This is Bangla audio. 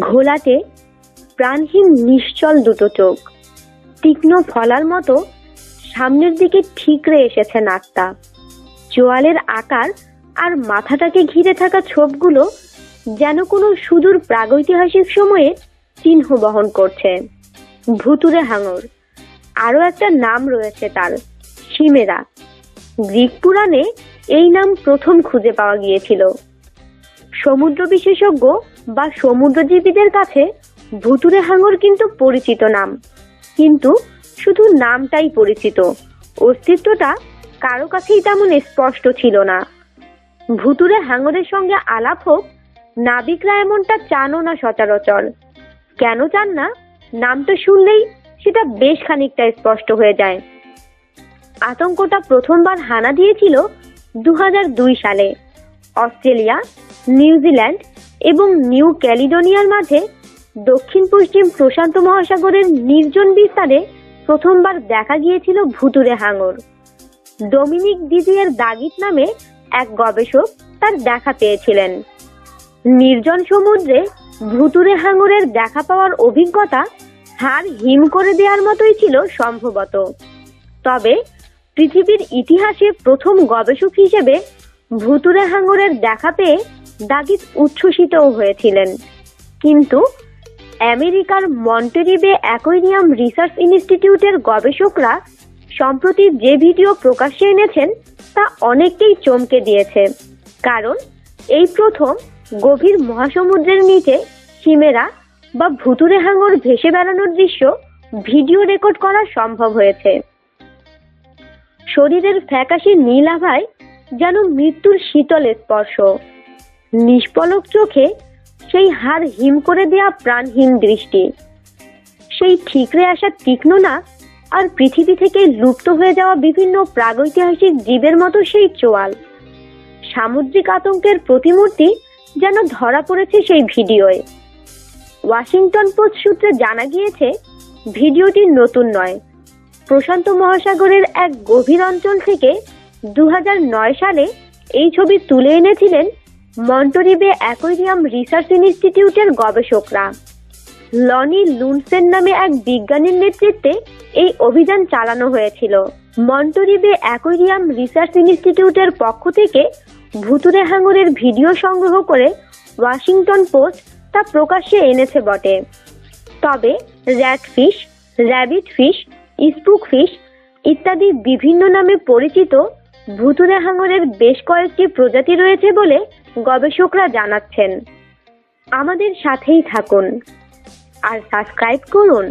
ঘোলাটে প্রাণহীন নিশ্চল দুটো চোখ। তীক্ষ্ণ ফলার মতো সামনের দিকে ঠিকরে এসেছে নাকটা। চোয়ালের আকার আর মাথাটাকে ঘিরে থাকা ছোপগুলো যেন কোনো সুদূর প্রাগৈতিহাসিক সময়ে চিহ্ন বহন করছে। ভুতুরে হাঙর। আরও একটা নাম রয়েছে তার, সিমেরা। গ্রিক পুরাণে এই নাম প্রথম খুঁজে পাওয়া গিয়েছিল। সমুদ্র বিশেষজ্ঞ বা সমুদ্রজীবীদের কাছে ভুতুরে হাঙর কিন্তু পরিচিত নাম। কিন্তু শুধু নামটাই পরিচিত। অস্তিত্বটা কারও কাছেই তেমন স্পষ্ট ছিল না। ভুতুরে হাঙরের সঙ্গে আলাপ হোক, নাবিকরা এমনটা চানও না সচরাচর। কেন চান না, নামটা শুনলেই সেটা বেশ খানিকটা স্পষ্ট হয়ে যায়। আতঙ্কটা প্রথমবার হানা দিয়েছিল দু হাজার দুই সালে। অস্ট্রেলিয়া নিউজিল্যান্ড এবং নিউ ক্যালিডোনিয়ার মাঝে দক্ষিণ পশ্চিম প্রশান্ত মহাসাগরের নির্জন বিস্তারে প্রথমবার দেখা গিয়েছিল ভুতুরে হাঙর। ডোমিনিক ডিজিয়ার দাগিট নামে এক গবেষক তার দেখা পেয়েছিলেন। নির্জন সমুদ্রে ভুতুরে হাঙরের দেখা পাওয়ার অভিজ্ঞতা হাড় হিম করে দেওয়ার মতোই ছিল সম্ভবত। তবে পৃথিবীর ইতিহাসে প্রথম গবেষক হিসেবে ভুতুরে হাঙরের দেখা পেয়ে দাগিত উচ্ছ্বসিতও হয়েছিলেন। কিন্তু আমেরিকার মন্টেরিবে অ্যাকোয়ারিয়াম রিসার্চ ইনস্টিটিউটের গবেষকরা, সম্প্রতি যে ভিডিও প্রকাশ্যে এনেছেন, তা অনেককেই চমকে দিয়েছে। কারণ এই প্রথম গভীর মহাসমুদ্রের নিচে সিমেরা বা ভুতুরে হাঙর ভেসে বেড়ানোর দৃশ্য ভিডিও রেকর্ড করা সম্ভব হয়েছে। শরীরের ফ্যাকাশে নীল আভায় যেন মৃত্যুর শীতল স্পর্শ। নিষ্পলক চোখে সেই হাড় হিম করে দেয়া প্রাণহীন দৃষ্টি। সেই ঠিকরে আসা তীক্ষ্ণ না আর পৃথিবী থেকে লুপ্ত হয়ে যাওয়া বিভিন্ন প্রাগৈতিহাসিক জীবের মতো সেই চোয়াল। সামুদ্রিক আতঙ্কের প্রতিমূর্তি যেন ধরা পড়েছে সেই ভিডিওয়ে। ওয়াশিংটন পোস্ট সূত্রে জানা গিয়েছে, ভিডিওটি নতুন নয়। প্রশান্ত মহাসাগরের এক গভীর অঞ্চল থেকে দু হাজার নয় সালে এই ছবি তুলে এনেছিলেন মন্টরিবে অ্যাকোয়ারিয়াম রিসার্চ ইনস্টিটিউটের গবেষকরা। লনি লুনসেন নামে এক বিজ্ঞানীর নেতৃত্বে এই অভিযান চালানো হয়েছিল। মন্টরিবে অ্যাকোয়ারিয়াম রিসার্চ ইনস্টিটিউটের পক্ষ থেকে ভুতুরে হাঙরের ভিডিও সংগ্রহ করে ওয়াশিংটন পোস্ট তা প্রকাশ্যে এনেছে বটে। তবে rat fish, rabbit fish, spook fish ইত্যাদি বিভিন্ন নামে পরিচিত ভুতুরে হাঙরের বেশ কয়েকটি প্রজাতি রয়েছে বলে গবেষকরা জানাচ্ছেন আমাদের সাথেই থাকুন আর সাবস্ক্রাইব করুন।